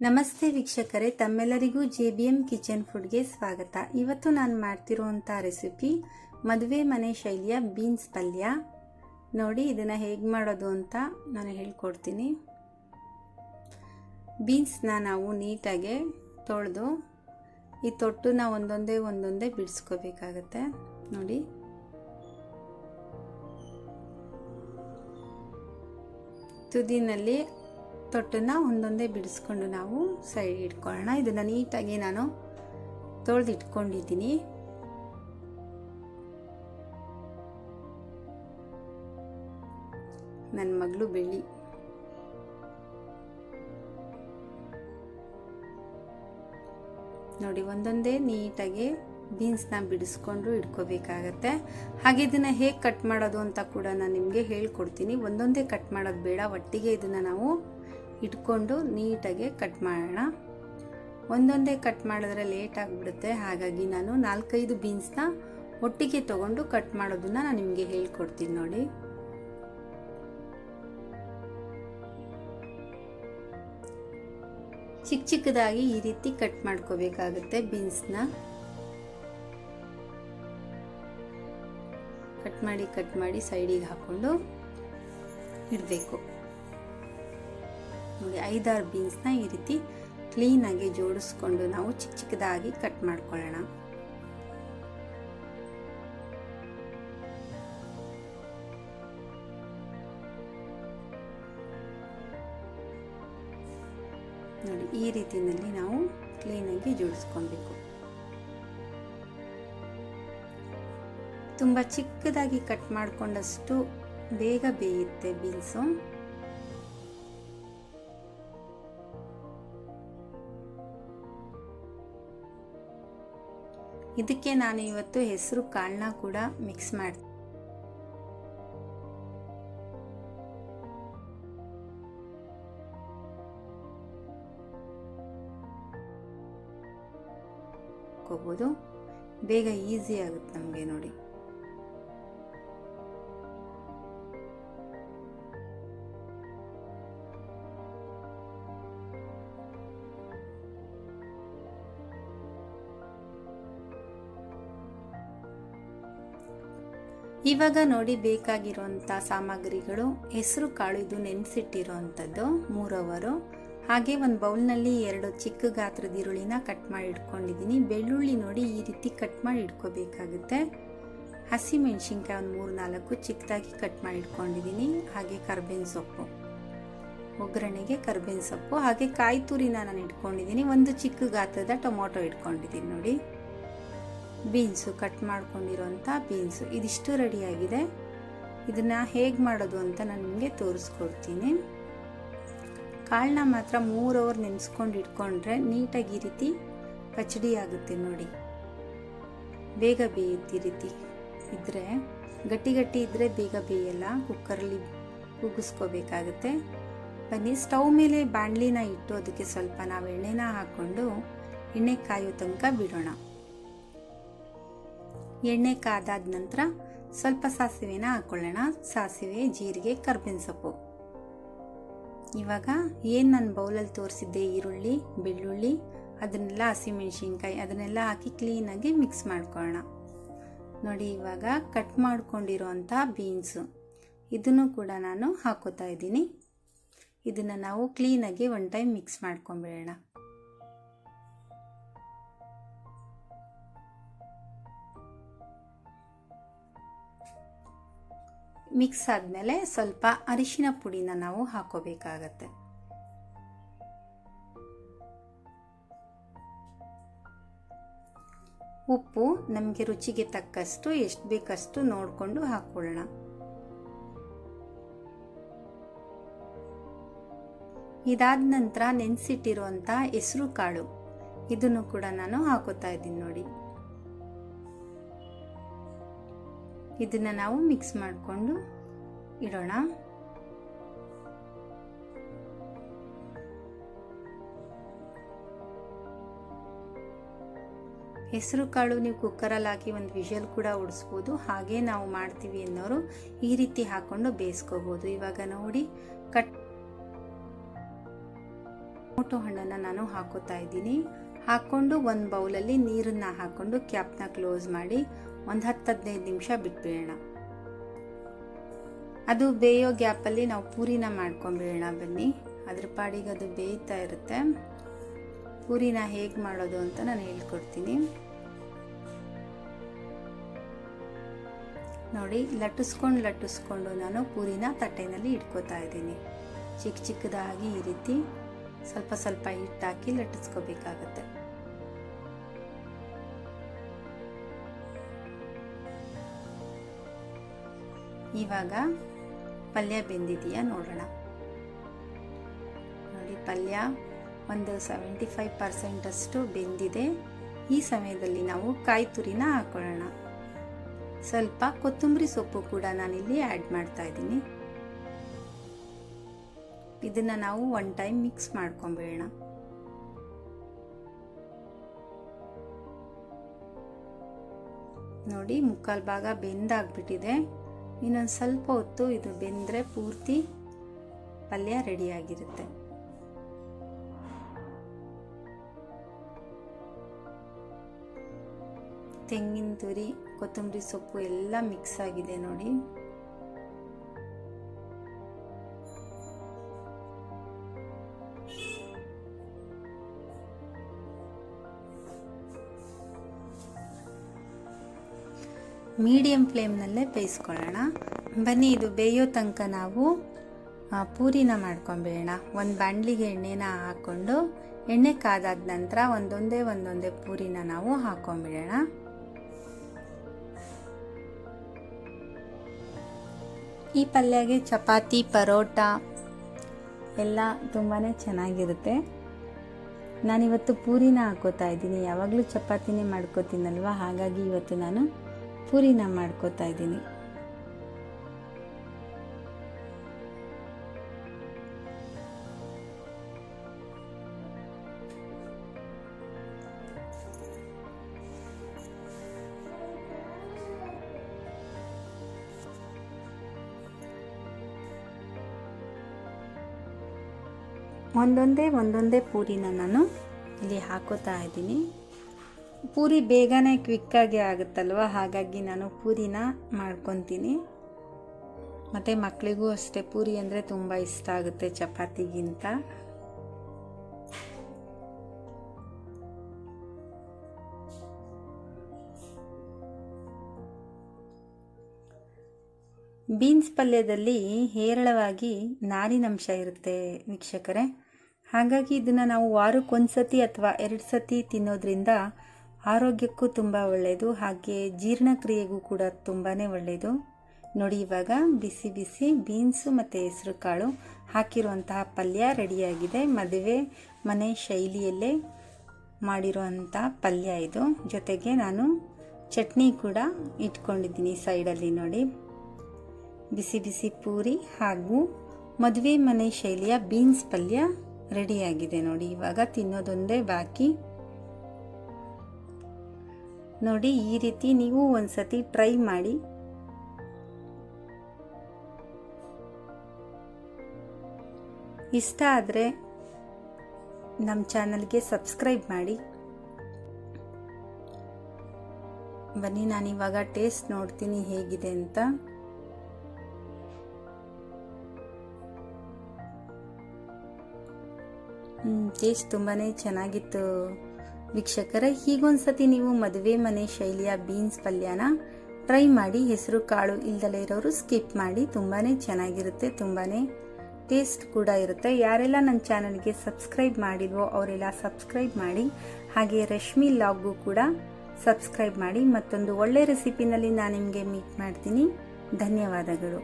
ನಮಸ್ತೆ ವೀಕ್ಷಕರೇ, ತಮ್ಮೆಲ್ಲರಿಗೂ ಜೆ ಬಿ ಎಂ ಕಿಚನ್ ಫುಡ್ಗೆ ಸ್ವಾಗತ. ಇವತ್ತು ನಾನು ಮಾಡ್ತಿರುವಂಥ ರೆಸಿಪಿ ಮದುವೆ ಮನೆ ಶೈಲಿಯ ಬೀನ್ಸ್ ಪಲ್ಯ. ನೋಡಿ, ಇದನ್ನು ಹೇಗೆ ಮಾಡೋದು ಅಂತ ನಾನು ಹೇಳ್ಕೊಡ್ತೀನಿ. ಬೀನ್ಸ್ನ ನಾವು ನೀಟಾಗಿ ತೊಳೆದು ಈ ತೊಟ್ಟುನ ಒಂದೊಂದೇ ಒಂದೊಂದೇ ಬಿಡಿಸ್ಕೋಬೇಕಾಗತ್ತೆ. ನೋಡಿ. ತುದಿನಲ್ಲಿ ತೊಟ್ಟನ್ನ ಒಂದೊಂದೇ ಬಿಡಿಸ್ಕೊಂಡು ನಾವು ಸೈಡ್ ಇಟ್ಕೊಳ್ಳೋಣ. ಇದನ್ನು ನೀಟಾಗಿ ನಾನು ತೊಳೆದು ಇಟ್ಕೊಂಡಿದ್ದೀನಿ ನನ್ನ ಮಗಳು ಬೆಳ್ಳಿ. ನೋಡಿ, ಒಂದೊಂದೇ ನೀಟಾಗಿ ಬೀನ್ಸ್ನ ಬಿಡಿಸ್ಕೊಂಡು ಇಟ್ಕೋಬೇಕಾಗತ್ತೆ. ಹಾಗೆ ಇದನ್ನು ಹೇಗೆ ಕಟ್ ಮಾಡೋದು ಅಂತ ಕೂಡ ನಾನು ನಿಮಗೆ ಹೇಳ್ಕೊಡ್ತೀನಿ. ಒಂದೊಂದೇ ಕಟ್ ಮಾಡೋದು ಬೇಡ. ಒಟ್ಟಿಗೆ ಇದನ್ನು ನಾವು ಇಟ್ಕೊಂಡು ನೀಟಾಗಿ ಕಟ್ ಮಾಡೋಣ. ಒಂದೊಂದೇ ಕಟ್ ಮಾಡಿದ್ರೆ ಲೇಟ್ ಆಗಿಬಿಡುತ್ತೆ. ಹಾಗಾಗಿ ನಾನು ನಾಲ್ಕೈದು ಬೀನ್ಸ್ನ ಒಟ್ಟಿಗೆ ತಗೊಂಡು ಕಟ್ ಮಾಡೋದನ್ನ ನಾನು ನಿಮಗೆ ಹೇಳ್ಕೊಡ್ತೀನಿ ನೋಡಿ. ಚಿಕ್ಕ ಚಿಕ್ಕದಾಗಿ ಈ ರೀತಿ ಕಟ್ ಮಾಡ್ಕೋಬೇಕಾಗುತ್ತೆ ಬೀನ್ಸ್ನ ಕಟ್ ಮಾಡಿ ಕಟ್ ಮಾಡಿ ಸೈಡಿಗೆ ಹಾಕೊಂಡು ಇಡಬೇಕು. ನೋಡಿ ಐದಾರು ಬೀನ್ಸ್ನ ಈ ರೀತಿ ಕ್ಲೀನಾಗಿ ಜೋಡಿಸ್ಕೊಂಡು ನಾವು ಚಿಕ್ಕ ಚಿಕ್ಕದಾಗಿ ಕಟ್ ಮಾಡ್ಕೊಳ್ಳೋಣ. ನೋಡಿ, ಈ ರೀತಿಯಲ್ಲಿ ನಾವು ಕ್ಲೀನಾಗಿ ಜೋಡಿಸ್ಕೊಬೇಕು ತುಂಬ ಚಿಕ್ಕದಾಗಿ ಕಟ್ ಮಾಡಿಕೊಂಡಷ್ಟು ಬೇಗ ಬೇಯುತ್ತೆ ಬೀನ್ಸು. ಇದಕ್ಕೆ ನಾನು ಇವತ್ತು ಹೆಸರು ಕಾಳನ್ನ ಕೂಡ ಮಿಕ್ಸ್ ಮಾಡ್ತೀನಿ. ಬೇಗ ಈಸಿ ಆಗುತ್ತೆ ನಮಗೆ ನೋಡಿ. ಇವಾಗ ನೋಡಿ ಬೇಕಾಗಿರುವಂಥ ಸಾಮಗ್ರಿಗಳು. ಹೆಸರು ಕಾಳು ಇದು ನೆನೆಸಿಟ್ಟಿರೋವಂಥದ್ದು ಮೂರವರು. ಹಾಗೆ ಒಂದು ಬೌಲ್ನಲ್ಲಿ ಎರಡು ಚಿಕ್ಕ ಗಾತ್ರದ ಈರುಳ್ಳಿನ ಕಟ್ ಮಾಡಿ ಇಟ್ಕೊಂಡಿದ್ದೀನಿ. ಬೆಳ್ಳುಳ್ಳಿ ನೋಡಿ ಈ ರೀತಿ ಕಟ್ ಮಾಡಿ ಇಟ್ಕೋಬೇಕಾಗುತ್ತೆ. ಹಸಿ ಮೆಣಸಿನ್ಕಾಯಿ ಒಂದು ಮೂರು ನಾಲ್ಕು ಚಿಕ್ಕದಾಗಿ ಕಟ್ ಮಾಡಿ ಇಟ್ಕೊಂಡಿದ್ದೀನಿ. ಹಾಗೆ ಕರ್ಬೇವಿನ ಸೊಪ್ಪು. ಒಗ್ಗರಣೆಗೆ ಕರ್ಬೇವಿನ ಸೊಪ್ಪು. ಹಾಗೆ ಕಾಯಿ ತುರಿನ ನಾನು ಇಟ್ಕೊಂಡಿದ್ದೀನಿ. ಒಂದು ಚಿಕ್ಕ ಗಾತ್ರದ ಟೊಮೊಟೊ ಇಟ್ಕೊಂಡಿದ್ದೀನಿ ನೋಡಿ. ಬೀನ್ಸು ಕಟ್ ಮಾಡ್ಕೊಂಡಿರೋಂಥ ಬೀನ್ಸು. ಇದಿಷ್ಟು ರೆಡಿಯಾಗಿದೆ ಇದನ್ನು ಹೇಗೆ ಮಾಡೋದು ಅಂತ ನಾನು ನಿಮಗೆ ತೋರಿಸ್ಕೊಡ್ತೀನಿ. ಕಾಳನ್ನ ಮಾತ್ರ ಮೂರು ಅವರ್ ನೆನೆಸ್ಕೊಂಡು ಇಟ್ಕೊಂಡ್ರೆ ನೀಟಾಗಿ ಈ ರೀತಿ ಪಚಡಿ ಆಗುತ್ತೆ ನೋಡಿ. ಬೇಗ ಬೇಯುತ್ತೆ ಈ ರೀತಿ ಇದ್ದರೆ ಗಟ್ಟಿ ಗಟ್ಟಿ ಇದ್ದರೆ ಬೇಗ ಬೇಯಲ್ಲ. ಕುಕ್ಕರಲ್ಲಿ ಕೂಗಿಸ್ಕೋಬೇಕಾಗುತ್ತೆ ಬನ್ನಿ, ಸ್ಟವ್ ಮೇಲೆ ಬಾಣಲಿನ ಇಟ್ಟು ಅದಕ್ಕೆ ಸ್ವಲ್ಪ ನಾವು ಎಣ್ಣೆನ ಹಾಕ್ಕೊಂಡು ಎಣ್ಣೆ ಕಾಯೋ ತನಕ ಬಿಡೋಣ. ಎಣ್ಣೆ ಕಾದಾದ ನಂತರ ಸ್ವಲ್ಪ ಸಾಸಿವೆನ ಹಾಕೊಳ್ಳೋಣ. ಸಾಸಿವೆ, ಜೀರಿಗೆ, ಕರ್ಬೇವಿನ ಸೊಪ್ಪು. ಇವಾಗ ಏನು ನಾನು ಬೌಲಲ್ಲಿ ತೋರಿಸಿದ್ದೆ? ಈರುಳ್ಳಿ, ಬೆಳ್ಳುಳ್ಳಿ, ಅದನ್ನೆಲ್ಲ ಹಸಿಮೆಣಸಿನ್ಕಾಯಿ, ಅದನ್ನೆಲ್ಲ ಹಾಕಿ ಕ್ಲೀನಾಗಿ ಮಿಕ್ಸ್ ಮಾಡ್ಕೊಳ್ಳೋಣ. ನೋಡಿ, ಇವಾಗ ಕಟ್ ಮಾಡ್ಕೊಂಡಿರೋಂಥ ಬೀನ್ಸು ಇದನ್ನು ಕೂಡ ನಾನು ಹಾಕೋತಾ ಇದ್ದೀನಿ. ಇದನ್ನು ನಾವು ಕ್ಲೀನಾಗಿ ಒನ್ ಟೈಮ್ ಮಿಕ್ಸ್ ಮಾಡ್ಕೊಂಬಿಡೋಣ. ಮಿಕ್ಸ್ ಆದಮೇಲೆ ಸ್ವಲ್ಪ ಅರಿಶಿನ ಪುಡಿನ ನಾವು ಹಾಕೋಬೇಕಾಗತ್ತೆ. ಉಪ್ಪು ನಮಗೆ ರುಚಿಗೆ ತಕ್ಕಷ್ಟು, ಎಷ್ಟು ಬೇಕಷ್ಟು ನೋಡಿಕೊಂಡು ಹಾಕೊಳ್ಳೋಣ. ಇದಾದ ನಂತರ ನೆನೆಸಿಟ್ಟಿರುವಂಥ ಹೆಸರು ಕಾಳು. ಇದನ್ನು ಕೂಡ ನಾನು ಹಾಕೋತಾ ಇದ್ದೀನಿ ನೋಡಿ. ಇದನ್ನು ನಾವು ಮಿಕ್ಸ್ ಮಾಡಿಕೊಂಡು ಇಡೋಣ. ಹೆಸರು ಕಾಳು ನೀವು ಕುಕ್ಕರಲ್ಲಿ ಹಾಕಿ ಒಂದು ವಿಷಲ್ ಕೂಡ ಉಡಿಸ್ಬೋದು. ಹಾಗೆ ನಾವು ಮಾಡ್ತೀವಿ ಅನ್ನೋರು ಈ ರೀತಿ ಹಾಕೊಂಡು ಬೇಯಿಸ್ಕೋಬೋದು. ಇವಾಗ ನೋಡಿ, ಕಟ್ ಟೊಮೊಟೊ ಹಣ್ಣನ್ನು ನಾನು ಹಾಕೋತಾ ಇದ್ದೀನಿ. ಹಾಕ್ಕೊಂಡು ಒಂದು ಬೌಲಲ್ಲಿ ನೀರನ್ನು ಹಾಕ್ಕೊಂಡು ಕ್ಯಾಪ್ನ ಕ್ಲೋಸ್ ಮಾಡಿ ಒಂದು ಹತ್ತು ಹದಿನೈದು ನಿಮಿಷ ಬಿಟ್ಬಿಡೋಣ. ಅದು ಬೇಯೋ ಗ್ಯಾಪಲ್ಲಿ ನಾವು ಪೂರಿನ ಮಾಡ್ಕೊಂಬಿಡೋಣ ಬನ್ನಿ. ಅದ್ರ ಪಾಡಿಗೆ ಅದು ಬೇಯ್ತಾ ಇರುತ್ತೆ. ಪೂರಿನ ಹೇಗೆ ಮಾಡೋದು ಅಂತ ನಾನು ಹೇಳ್ಕೊಡ್ತೀನಿ. ನೋಡಿ, ಲಟ್ಟಿಸ್ಕೊಂಡು ಲಟ್ಟಿಸ್ಕೊಂಡು ನಾನು ಪೂರಿನ ತಟ್ಟೆನಲ್ಲಿ ಇಟ್ಕೋತಾ ಇದ್ದೀನಿ. ಚಿಕ್ಕ ಚಿಕ್ಕದಾಗಿ ಈ ರೀತಿ ಸ್ವಲ್ಪ ಸ್ವಲ್ಪ ಹಿಟ್ಟಾಕಿ ಲಟ್ಟಿಸ್ಕೋಬೇಕಾಗತ್ತೆ. ಇವಾಗ ಪಲ್ಯ ಬೆಂದಿದೆಯಾ ನೋಡೋಣ. ನೋಡಿ, ಪಲ್ಯ ಒಂದು ಸೆವೆಂಟಿ ಫೈವ್ ಪರ್ಸೆಂಟಷ್ಟು ಬೆಂದಿದೆ. ಈ ಸಮಯದಲ್ಲಿ ನಾವು ಕಾಯಿ ತುರಿನ ಹಾಕೊಳ್ಳೋಣ. ಸ್ವಲ್ಪ ಕೊತ್ತಂಬರಿ ಸೊಪ್ಪು ಕೂಡ ನಾನಿಲ್ಲಿ ಆ್ಯಡ್ ಮಾಡ್ತಾ ಇದ್ದೀನಿ. ಇದನ್ನು ನಾವು ಒನ್ ಟೈಮ್ ಮಿಕ್ಸ್ ಮಾಡ್ಕೊಂಬಿಡೋಣ. ನೋಡಿ, ಮುಕ್ಕಾಲು ಭಾಗ ಬೆಂದಾಗ್ಬಿಟ್ಟಿದೆ. ಇನ್ನೊಂದು ಸ್ವಲ್ಪ ಹೊತ್ತು ಇದು ಬೆಂದರೆ ಪೂರ್ತಿ ಪಲ್ಯ ರೆಡಿಯಾಗಿರುತ್ತೆ. ತೆಂಗಿನ ತುರಿ, ಕೊತ್ತಂಬರಿ ಸೊಪ್ಪು ಎಲ್ಲ ಮಿಕ್ಸ್ ಆಗಿದೆ ನೋಡಿ. ಮೀಡಿಯಂ ಫ್ಲೇಮ್ನಲ್ಲೇ ಬೇಯಿಸ್ಕೊಳ್ಳೋಣ. ಬನ್ನಿ, ಇದು ಬೇಯೋ ತನಕ ನಾವು ಪೂರಿನ ಮಾಡ್ಕೊಂಬೇಡ ಒಂದು ಬಾಣಲಿಗೆ ಎಣ್ಣೆನ ಹಾಕ್ಕೊಂಡು, ಎಣ್ಣೆ ಕಾದಾದ ನಂತರ ಒಂದೊಂದೇ ಒಂದೊಂದೇ ಪೂರಿನ ನಾವು ಹಾಕೊಂಬಿಡೋಣ. ಈ ಪಲ್ಯಗೆ ಚಪಾತಿ, ಪರೋಟ ಎಲ್ಲ ತುಂಬಾ ಚೆನ್ನಾಗಿರುತ್ತೆ. ನಾನಿವತ್ತು ಪೂರಿನ ಹಾಕೋತಾ ಇದ್ದೀನಿ. ಯಾವಾಗಲೂ ಚಪಾತಿನೇ ಮಾಡ್ಕೋತೀನಲ್ವ? ಹಾಗಾಗಿ ಇವತ್ತು ನಾನು ಪೂರಿನ ಮಾಡ್ಕೋತಾ ಇದ್ದೀನಿ. ಒಂದೊಂದೇ ಒಂದೊಂದೇ ಪೂರಿನ ನಾನು ಇಲ್ಲಿ ಹಾಕೋತಾ ಇದ್ದೀನಿ. ಪೂರಿ ಬೇಗನೆ ಕ್ವಿಕ್ಕಾಗಿ ಆಗುತ್ತಲ್ವ? ಹಾಗಾಗಿ ನಾನು ಪೂರಿನ ಮಾಡ್ಕೊತೀನಿ. ಮತ್ತು ಮಕ್ಕಳಿಗೂ ಅಷ್ಟೇ, ಪೂರಿ ಅಂದರೆ ತುಂಬ ಇಷ್ಟ ಆಗುತ್ತೆ ಚಪಾತಿಗಿಂತ. ಬೀನ್ಸ್ ಪಲ್ಯದಲ್ಲಿ ಹೇರಳವಾಗಿ ನಾರಿನಂಶ ಇರುತ್ತೆ ವೀಕ್ಷಕರೇ. ಹಾಗಾಗಿ ಇದನ್ನು ನಾವು ವಾರಕ್ಕೊಂದ್ಸತಿ ಅಥವಾ ಎರಡು ಸತಿ ತಿನ್ನೋದ್ರಿಂದ ಆರೋಗ್ಯಕ್ಕೂ ತುಂಬ ಒಳ್ಳೆಯದು ಹಾಗೆ ಜೀರ್ಣಕ್ರಿಯೆಗೂ ಕೂಡ ತುಂಬಾ ಒಳ್ಳೆಯದು ನೋಡಿ ಇವಾಗ ಬಿಸಿ ಬಿಸಿ ಬೀನ್ಸು ಮತ್ತು ಹೆಸರು ಕಾಳು ಹಾಕಿರುವಂತಹ ಪಲ್ಯ ರೆಡಿಯಾಗಿದೆ. ಮದುವೆ ಮನೆ ಶೈಲಿಯಲ್ಲೇ ಮಾಡಿರುವಂಥ ಪಲ್ಯ ಇದು. ಜೊತೆಗೆ ನಾನು ಚಟ್ನಿ ಕೂಡ ಇಟ್ಕೊಂಡಿದ್ದೀನಿ ಸೈಡಲ್ಲಿ ನೋಡಿ. ಬಿಸಿ ಬಿಸಿ ಪೂರಿ ಹಾಗೂ ಮದುವೆ ಮನೆ ಶೈಲಿಯ ಬೀನ್ಸ್ ಪಲ್ಯ ರೆಡಿಯಾಗಿದೆ ನೋಡಿ. ಇವಾಗ ತಿನ್ನೋದೊಂದೇ ಬಾಕಿ. ನೋಡಿ, ಈ ರೀತಿ ನೀವು ಒಂದ್ಸತಿ ಟ್ರೈ ಮಾಡಿ. ಇಷ್ಟ ಆದರೆ ನಮ್ಮ ಚಾನಲ್ಗೆ ಸಬ್ಸ್ಕ್ರೈಬ್ ಮಾಡಿ. ಬನ್ನಿ ನಾನಿವಾಗ ಟೇಸ್ಟ್ ನೋಡ್ತೀನಿ ಹೇಗಿದೆ ಅಂತ. ಟೇಸ್ಟ್ ತುಂಬಾ ಚೆನ್ನಾಗಿತ್ತು. ವೀಕ್ಷಕರೇ, ಹೀಗೊಂದ್ಸತಿ ನೀವು ಮದುವೆ ಮನೆ ಶೈಲಿಯ ಬೀನ್ಸ್ ಪಲ್ಯನ ಟ್ರೈ ಮಾಡಿ, ಹೆಸರು ಕಾಳು ಇಲ್ದಲೇ ಇರೋರು ಸ್ಕಿಪ್ ಮಾಡಿ ತುಂಬಾ ಚೆನ್ನಾಗಿರುತ್ತೆ ತುಂಬಾ ಟೇಸ್ಟ್ ಕೂಡ ಇರುತ್ತೆ. ಯಾರೆಲ್ಲ ನನ್ನ ಚಾನಲ್ಗೆ ಸಬ್ಸ್ಕ್ರೈಬ್ ಮಾಡಿದ್ವೋ ಅವರೆಲ್ಲ ಸಬ್ಸ್ಕ್ರೈಬ್ ಮಾಡಿ, ಹಾಗೆ ರಶ್ಮಿ ಲಾಗ್ಗೂ ಕೂಡ ಸಬ್ಸ್ಕ್ರೈಬ್ ಮಾಡಿ, ಮತ್ತೊಂದು ಒಳ್ಳೆ ರೆಸಿಪಿನಲ್ಲಿ ನಾನು ನಿಮಗೆ ಮೀಟ್ ಮಾಡ್ತೀನಿ. ಧನ್ಯವಾದಗಳು.